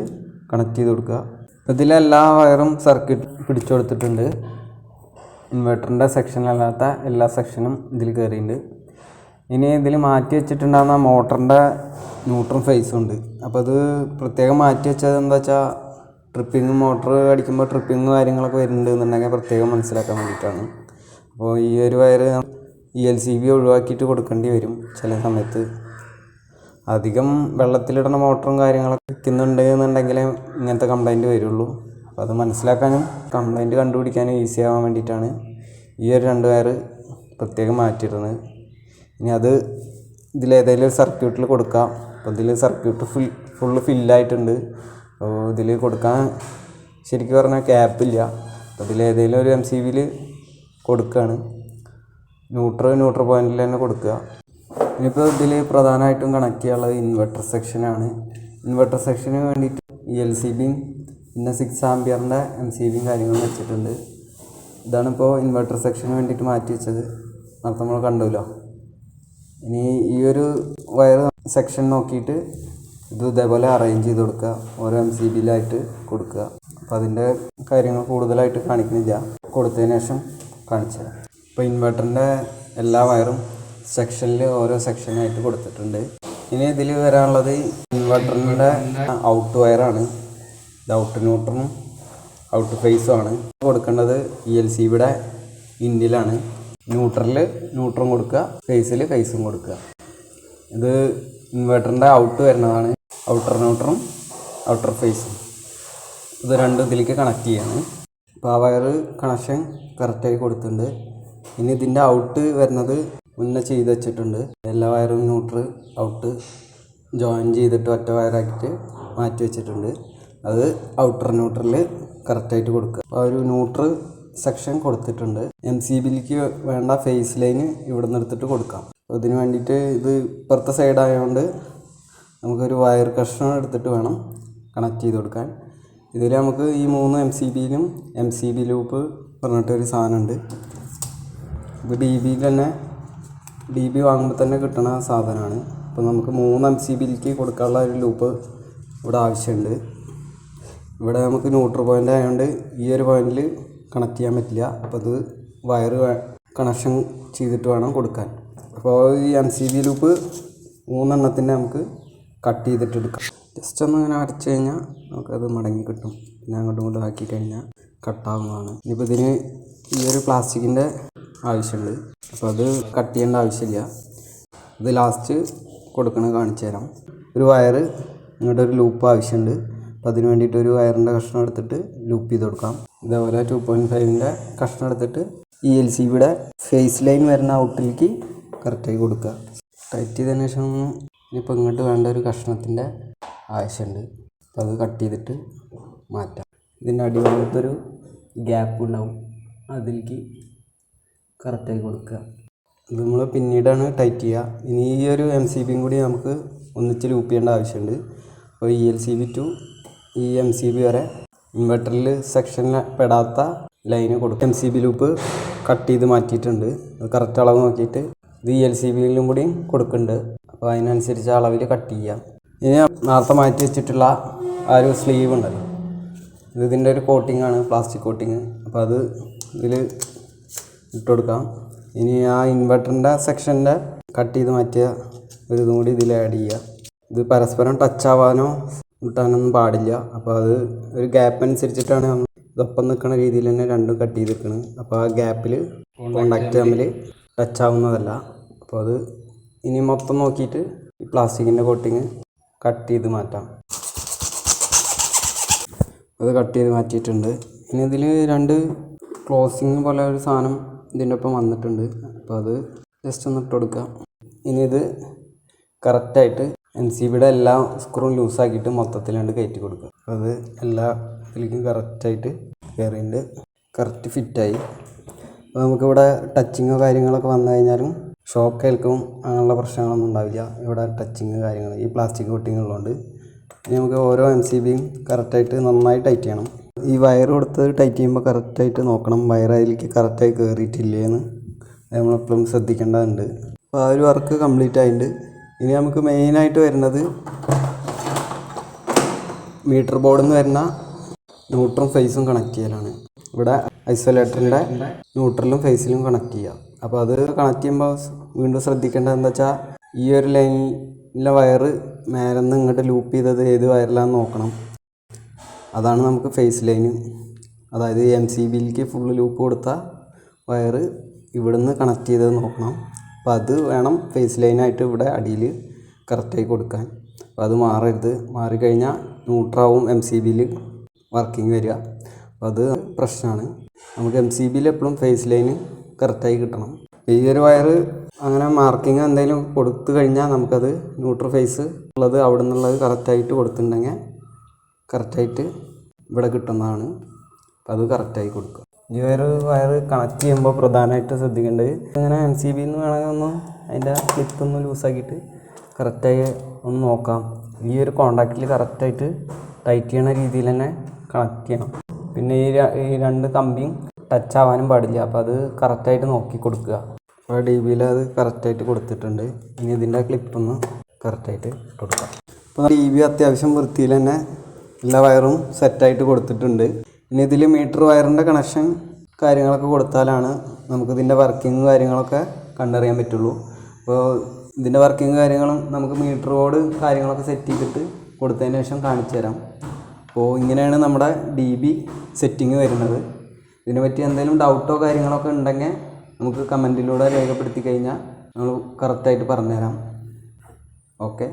Speaker 1: കണക്ട് ചെയ്ത് കൊടുക്കുക. ഇതിലെല്ലാ വയറും സർക്യൂട്ട് പിടിച്ചു കൊടുത്തിട്ടുണ്ട്. ഇൻവെർട്ടറിന്റെ സെക്ഷനിലല്ലാത്ത എല്ലാ സെക്ഷനും ഇതിൽ കയറിയിട്ടുണ്ട് ഇനി ഇതിൽ മാറ്റി വെച്ചിട്ടുണ്ടാകുന്ന മോട്ടറിന്റെ ന്യൂട്രൽ ഫേസും ഉണ്ട്. അപ്പോൾ അത് പ്രത്യേകം മാറ്റി വെച്ചത് എന്താ വെച്ചാൽ ട്രിപ്പിങ് മോട്ടർ അടിക്കുമ്പോൾ ട്രിപ്പിങ് കാര്യങ്ങളൊക്കെ വരുന്നുണ്ട് എന്നുണ്ടെങ്കിൽ പ്രത്യേകം മനസ്സിലാക്കാൻ വേണ്ടിയിട്ടാണ്. അപ്പോൾ ഈ ഒരു wire E L C B ഒഴിവാക്കിയിട്ട് കൊടുക്കേണ്ടി വരും ചില സമയത്ത്. അധികം വെള്ളത്തിലിടുന്ന മോട്ടറും കാര്യങ്ങളൊക്കെ വയ്ക്കുന്നുണ്ട് എന്നുണ്ടെങ്കിൽ ഇങ്ങനത്തെ കംപ്ലൈന്റ് വരുള്ളൂ. അപ്പോൾ അത് മനസ്സിലാക്കാനും കംപ്ലൈന്റ് കണ്ടുപിടിക്കാനും ഈസി ആവാൻ വേണ്ടിയിട്ടാണ് ഈ ഒരു രണ്ട് വയർ പ്രത്യേകം മാറ്റിയിടുന്നത് ഇനി അത് ഇതിലേതെങ്കിലും സർക്യൂട്ടിൽ കൊടുക്കാം. അപ്പോൾ ഇതിൽ സർക്യൂട്ട് ഫുൾ ഫുള്ള് ഫില്ലായിട്ടുണ്ട് അപ്പോൾ ഇതിൽ കൊടുക്കാൻ ശരിക്കും പറഞ്ഞാൽ ക്യാപ്പില്ല അപ്പോൾ ഇതിലേതെങ്കിലും ഒരു എം സി ബിയിൽ കൊടുക്കുകയാണ് ന്യൂട്രൽ ന്യൂട്രൽ പോയിന്റിൽ തന്നെ കൊടുക്കുക. ഇനിയിപ്പോൾ ഇതിൽ പ്രധാനമായിട്ടും കണക്ട് ചെയ്യാനുള്ളത് ഇൻവെർട്ടർ സെക്ഷനാണ് ഇൻവെർട്ടർ സെക്ഷന് വേണ്ടിയിട്ട് ഈ എൽ സി ബിയും പിന്നെ സിക്സ് ആംബിയറിന്റെ എം സി ബിയും കാര്യങ്ങളും വെച്ചിട്ടുണ്ട്. ഇതാണിപ്പോൾ ഇൻവെർട്ടർ സെക്ഷന് വേണ്ടിയിട്ട് മാറ്റി വെച്ചത്. നമ്മൾ കണ്ടല്ലോ. ഇനി ഈ ഒരു വയർ സെക്ഷൻ നോക്കിയിട്ട് ഇത് ഇതേപോലെ അറേഞ്ച് ചെയ്ത് കൊടുക്കുക. ഓരോ എം സി ബിയിലായിട്ട് കൊടുക്കുക. അപ്പോൾ അതിന്റെ കാര്യങ്ങൾ കൂടുതലായിട്ട് കാണിക്കുന്നില്ല. കൊടുത്തതിന് ശേഷം കാണിച്ചു ഇപ്പോൾ ഇൻവെർട്ടറിന്റെ എല്ലാ വയറും സെക്ഷനിൽ ഓരോ സെക്ഷനായിട്ട് കൊടുത്തിട്ടുണ്ട്. ഇനി ഇതിൽ വരാനുള്ളത് ഇൻവെർട്ടറിന്റെ ഔട്ട് വയറാണ്. ഇത് ഔട്ട് ന്യൂട്രനും ഔട്ട് ഫേസും ആണ്. കൊടുക്കേണ്ടത് ഇ എൽ സി ബിയുടെ ഇന്നിലാണ് ന്യൂട്രലിൽ ന്യൂട്രും കൊടുക്കുക. ഫേസിൽ ഫേസും കൊടുക്കുക. ഇത് ഇൻവെർട്ടറിന്റെ ഔട്ട് വരുന്നതാണ്. ഔട്ടർ ന്യൂട്രും ഔട്ടർ ഫേസും ഇത് രണ്ടും ഇതിലേക്ക് കണക്ട് ചെയ്യാണ്. അപ്പോൾ ആ വയർ കണക്ഷൻ കറക്റ്റായി കൊടുത്തിട്ടുണ്ട്. ഇനി ഇതിന്റെ ഔട്ട് വരുന്നത് മുന്നേ ചെയ്ത് വെച്ചിട്ടുണ്ട്. എല്ലാ വയറും ന്യൂട്ടർ ഔട്ട് ജോയിൻ ചെയ്തിട്ട് ഒറ്റ വയറാക്കിയിട്ട് മാറ്റി വെച്ചിട്ടുണ്ട്. അത് ഔട്ടർ ന്യൂട്രലിൽ കറക്റ്റായിട്ട് കൊടുക്കുക. അപ്പോൾ ആ ഒരു ന്യൂട്രൽ സെക്ഷൻ കൊടുത്തിട്ടുണ്ട്. എം സി ബിയിലേക്ക് വേണ്ട ഫേസ് ലൈന് ഇവിടെ നിന്ന് എടുത്തിട്ട് കൊടുക്കാം. ഇതിന് വേണ്ടിയിട്ട് ഇത് ഇപ്പുറത്തെ സൈഡ് ആയതുകൊണ്ട് നമുക്കൊരു വയർ കഷ്ണം എടുത്തിട്ട് വേണം കണക്ട് ചെയ്ത് കൊടുക്കാൻ. ഇതിൽ നമുക്ക് ഈ മൂന്ന് എം സി ബിയിലും എം സി ബി ലൂപ്പ് പറഞ്ഞിട്ടൊരു സാധനമുണ്ട്. ഇത് ഡി ബിയിൽ തന്നെ ഡി ബി വാങ്ങുമ്പോൾ തന്നെ കിട്ടണ സാധനമാണ്. അപ്പോൾ നമുക്ക് മൂന്ന് എം സി ബിയിലേക്ക് കൊടുക്കാനുള്ള ഒരു ലൂപ്പ് ഇവിടെ ആവശ്യമുണ്ട്. ഇവിടെ നമുക്ക് ന്യൂട്രൽ പോയിന്റ് ആയതുകൊണ്ട് ഈ ഒരു പോയിന്റിൽ കണക്ട് ചെയ്യാൻ പറ്റില്ല. അപ്പോൾ അത് വയർ കണക്ഷൻ ചെയ്തിട്ട് വേണം കൊടുക്കാൻ. അപ്പോൾ ഈ എം സി ബി ലൂപ്പ് മൂന്നെണ്ണത്തിന്റെ നമുക്ക് കട്ട് ചെയ്തിട്ട് എടുക്കാം. ജസ്റ്റ് ഒന്ന് അങ്ങനെ അടച്ചു കഴിഞ്ഞാൽ നമുക്കത് മടങ്ങി കിട്ടും. പിന്നെ അങ്ങോട്ടും ഇങ്ങോട്ടും ആക്കി കഴിഞ്ഞാൽ കട്ടാവുന്നതാണ്. ഇനിയിപ്പോൾ ഇതിന് ഈ ഒരു പ്ലാസ്റ്റിക്കിന്റെ ആവശ്യമുണ്ട്. അപ്പോൾ അത് കട്ട് ചെയ്യേണ്ട ആവശ്യമില്ല. ഇത് ലാസ്റ്റ് കൊടുക്കണ കാണിച്ചു തരാം. ഒരു വയർ ഇങ്ങോട്ട് ഒരു ലൂപ്പ് ആവശ്യമുണ്ട്. അപ്പോൾ അതിന് വേണ്ടിയിട്ട് ഒരു വയറിന്റെ കഷ്ണം എടുത്തിട്ട് ലൂപ്പ് ചെയ്ത് കൊടുക്കാം. ഇതേപോലെ ടു പോയിന്റ് ഫൈവിന്റെ കഷ്ണം എടുത്തിട്ട് ഇ എൽ സി ബിയുടെ ഫേസ് ലൈൻ വരുന്ന ഔട്ടിലേക്ക് കറക്റ്റായി കൊടുക്കുക. ടൈറ്റ് ചെയ്തതിന് ശേഷം ഇനിയിപ്പോൾ ഇങ്ങോട്ട് വേണ്ട ഒരു കഷ്ണത്തിന്റെ ആവശ്യമുണ്ട് അപ്പോൾ അത് കട്ട് ചെയ്തിട്ട് മാറ്റാം. ഇതിന്റെ അടിഭാഗത്തൊരു ഗ്യാപ്പ് ഉണ്ടാവും. അതിലേക്ക് കറക്റ്റായി കൊടുക്കുക. ഇത് നമ്മൾ പിന്നീടാണ് ടൈറ്റ് ചെയ്യുക. ഇനി ഈ ഒരു എം സി ബിയും കൂടി നമുക്ക് ഒന്നിച്ച് ലൂപ്പ് ചെയ്യേണ്ട ആവശ്യമുണ്ട് അപ്പോൾ E L C B to ഈ എം സി ബി വരെ ഇൻവെർട്ടറിൽ സെക്ഷനിൽ പെടാത്ത ലൈന് കൊടുക്കും M C B loop cut ചെയ്ത് മാറ്റിയിട്ടുണ്ട്. അത് കറക്റ്റ് അളവ് നോക്കിയിട്ട് ഇത് എൽ സി ബിയിലും കൂടി കൊടുക്കുന്നുണ്ട്. അപ്പോൾ അതിനനുസരിച്ച് അളവിൽ കട്ട് ചെയ്യാം. ഇനി നേരത്തെ മാറ്റി വെച്ചിട്ടുള്ള ആ ഒരു സ്ലീവ് ഉണ്ടല്ലോ. ഇത് ഇതിന്റെ ഒരു കോട്ടിംഗ് ആണ് പ്ലാസ്റ്റിക് കോട്ടിങ് അപ്പോൾ അത് ഇതിൽ ഇട്ട് കൊടുക്കാം. ഇനി ആ ഇൻവെർട്ടറിന്റെ സെക്ഷന്റെ കട്ട് ചെയ്ത് മാറ്റിയ ഒരു ഇതും കൂടി ഇതിൽ ആഡ് ചെയ്യുക ഇത് പരസ്പരം ടച്ച് ആവാനോ മുട്ടാനൊന്നും പാടില്ല. അപ്പോൾ അത് ഒരു ഗ്യാപ്പ് അനുസരിച്ചിട്ടാണ് നമ്മൾ ഇതൊപ്പം നിൽക്കുന്ന രീതിയിൽ തന്നെ രണ്ടും കട്ട് ചെയ്ത് നിൽക്കുന്നത് അപ്പോൾ ആ ഗ്യാപ്പിൽ കോണ്ടാക്റ്റ് തമ്മിൽ ടച്ച് ആവുന്നതല്ല അപ്പോൾ അത് ഇനി മൊത്തം നോക്കിയിട്ട് ഈ പ്ലാസ്റ്റിക്കിന്റെ കോട്ടിങ് കട്ട് ചെയ്ത് മാറ്റാം. അത് കട്ട് ചെയ്ത് മാറ്റിയിട്ടുണ്ട്. ഇനി ഇതിൽ രണ്ട് ക്ലോസിങ് പോലെ ഒരു സാധനം ഇതിന്റെ ഒപ്പം വന്നിട്ടുണ്ട്. അപ്പോൾ അത് ജസ്റ്റ് ഒന്ന് ഇട്ട് കൊടുക്കാം. ഇനി ഇത് കറക്റ്റായിട്ട് എൻ സി ബിയുടെ എല്ലാ സ്ക്രൂവും ലൂസാക്കിയിട്ട് മൊത്തത്തിലാണ്ട് കയറ്റി കൊടുക്കുക. അത് എല്ലാ ഇതിലേക്കും കറക്റ്റായിട്ട് കയറിയിട്ട് കറക്റ്റ് ഫിറ്റായി അപ്പോൾ നമുക്കിവിടെ ടച്ചിങ്ങോ കാര്യങ്ങളൊക്കെ വന്നു കഴിഞ്ഞാലും ഷോക്ക് ഏൽക്കും അങ്ങനെയുള്ള പ്രശ്നങ്ങളൊന്നും ഉണ്ടാവില്ല. ഇവിടെ ടച്ചിങ് കാര്യങ്ങൾ ഈ പ്ലാസ്റ്റിക് കോട്ടിങ് ഉള്ളതുകൊണ്ട് ഇനി നമുക്ക് ഓരോ എം സി ബിയും കറക്റ്റായിട്ട് നന്നായി ടൈറ്റ് ചെയ്യണം. ഈ വയർ കൊടുത്ത് ടൈറ്റ് ചെയ്യുമ്പോൾ കറക്റ്റായിട്ട് നോക്കണം. വയർ അതിലേക്ക് കറക്റ്റായി കയറിയിട്ടില്ലേന്ന് നമ്മളെപ്പോഴും ശ്രദ്ധിക്കേണ്ടതുണ്ട്. അപ്പോൾ ആ ഒരു വർക്ക് കംപ്ലീറ്റ് ആയിട്ടുണ്ട്. ഇനി നമുക്ക് മെയിനായിട്ട് വരുന്നത് മീറ്റർ ബോർഡിൽ നിന്ന് വരുന്ന ന്യൂട്രും ഫേസും കണക്ട് ചെയ്യലാണ്. ഇവിടെ ഐസൊലേറ്ററിന്റെ ന്യൂട്രലും ഫേസിലും കണക്ട് ചെയ്യാം. അപ്പോൾ അത് കണക്ട് ചെയ്യുമ്പോൾ വീണ്ടും ശ്രദ്ധിക്കേണ്ടത് എന്താ വെച്ചാൽ ഈ ഒരു ലൈനിലെ വയറ് മേലെ നിന്ന് ഇങ്ങോട്ട് ലൂപ്പ് ചെയ്തത് ഏത് വയറിലാണെന്ന് നോക്കണം. അതാണ് നമുക്ക് ഫേസ് ലൈന് അതായത് എം സി ബിയിലേക്ക് ഫുള്ള് ലൂപ്പ് കൊടുത്ത വയറ്
Speaker 2: ഇവിടുന്ന് കണക്ട് ചെയ്തത് നോക്കണം. അപ്പോൾ അത് വേണം ഫേസ് ലൈനായിട്ട് ഇവിടെ അടിയിൽ കറക്റ്റായി കൊടുക്കാൻ. അപ്പോൾ അത് മാറരുത്. മാറിക്കഴിഞ്ഞാൽ ന്യൂട്രാവും എം സി ബിയിൽ വർക്കിംഗ് വരിക. അത് പ്രശ്നമാണ്. നമുക്ക് എം സി ബിയിൽ എപ്പോഴും ഫേസ് ലൈന് കറക്റ്റായി കിട്ടണം. ഈ ഒരു വയർ അങ്ങനെ മാർക്കിങ് എന്തെങ്കിലും കൊടുത്തു കഴിഞ്ഞാൽ നമുക്കത് ന്യൂട്രൽ ഫേസ് ഉള്ളത് അവിടെ നിന്നുള്ളത് കറക്റ്റായിട്ട് കൊടുത്തിട്ടുണ്ടെങ്കിൽ കറക്റ്റായിട്ട് ഇവിടെ കിട്ടുന്നതാണ്. അത് കറക്റ്റായി കൊടുക്കുക. ഈ ഒരു വയർ കണക്ട് ചെയ്യുമ്പോൾ പ്രധാനമായിട്ട് ശ്രദ്ധിക്കേണ്ടത് അങ്ങനെ എം സി ബിന്ന് വേണമെങ്കിൽ ഒന്ന് അതിന്റെ ക്ലിപ്പ് ഒന്ന് ലൂസാക്കിയിട്ട് കറക്റ്റായി ഒന്ന് നോക്കാം. ഈ ഒരു കോണ്ടാക്റ്റിൽ കറക്റ്റായിട്ട് ടൈറ്റ് ചെയ്യണ രീതിയിൽ തന്നെ കണക്ട് ചെയ്യണം. പിന്നെ ഈ ഈ രണ്ട് കമ്പിയും ടച്ച് ആവാനും പാടില്ല. അപ്പോൾ അത് കറക്റ്റായിട്ട് നോക്കി കൊടുക്കുക. അപ്പോൾ ഡി ബിയിൽ അത് കറക്റ്റായിട്ട് കൊടുത്തിട്ടുണ്ട്. ഇനി ഇതിന്റെ ക്ലിപ്പൊന്ന് കറക്റ്റായിട്ട് കൊടുക്കാം. അപ്പോൾ ഡി ബി അത്യാവശ്യം വൃത്തിയിൽ തന്നെ എല്ലാ വയറും സെറ്റായിട്ട് കൊടുത്തിട്ടുണ്ട്. ഇനി ഇതിൽ മീറ്റർ വയറിന്റെ കണക്ഷൻ കാര്യങ്ങളൊക്കെ കൊടുത്താലാണ് നമുക്ക് ഇതിന്റെ വർക്കിംഗ് കാര്യങ്ങളൊക്കെ കണ്ടറിയാൻ പറ്റുള്ളൂ. അപ്പോൾ ഇതിന്റെ വർക്കിംഗ് കാര്യങ്ങളും നമുക്ക് മീറ്റർ ബോർഡ് കാര്യങ്ങളൊക്കെ സെറ്റ് ചെയ്തിട്ട് കൊടുത്തതിന് ശേഷം കാണിച്ചു തരാം അപ്പോൾ ഇങ്ങനെയാണ് നമ്മുടെ ഡി ബി സെറ്റിങ് വരുന്നത്. ഇതിനെപ്പറ്റി എന്തെങ്കിലും ഡൗട്ടോ കാര്യങ്ങളൊക്കെ ഉണ്ടെങ്കിൽ നമുക്ക് കമന്റിലൂടെ രേഖപ്പെടുത്തി കഴിഞ്ഞാൽ നമ്മൾ കറക്റ്റായിട്ട് പറഞ്ഞുതരാം. ഓക്കെ